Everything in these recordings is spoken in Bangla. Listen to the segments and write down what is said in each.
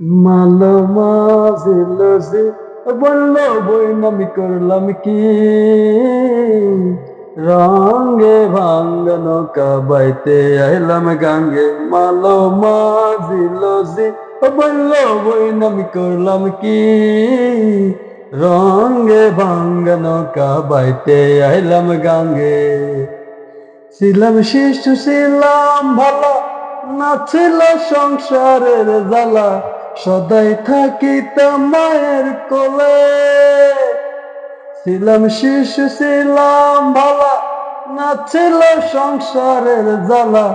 মালো বই নামি করলাম কি? ভাঙ্গ নৌকা বাইতে আইলাম গাঙ্গে। মালো যে বলল, বই নামি করলাম কি? ভাঙ্গ নৌকা বাইতে আইলাম গাঙ্গে। ছিলাম শিশু, ছিলাম ভালো না ছিল সংসারের জ্বালা। সদাই থাকিতাম মায়ের কোলে। ছিলাম শিশু, ছিলাম ভালো না ছিল সংসারের জ্বালা।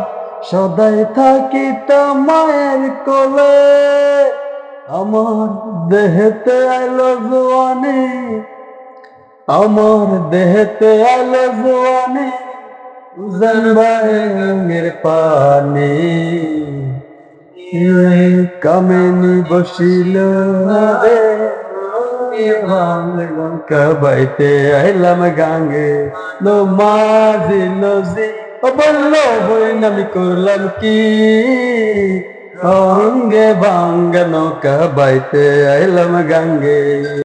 সদাই থাকিতাম মায়ের কোলে। আমার দেহেতে আইলো জোয়ানি। আমার দেহেতে আইলো জোয়ানি। জনবাঙ্গের পানি। কামেনি বসিল কবাইতে, আইলাম গাঙ্গে নো মাঝি লজি বলল বই নামি করলাম কি? অঙ্গে বাঙ্গ নৌকা বাইতে আইলাম গাঙ্গে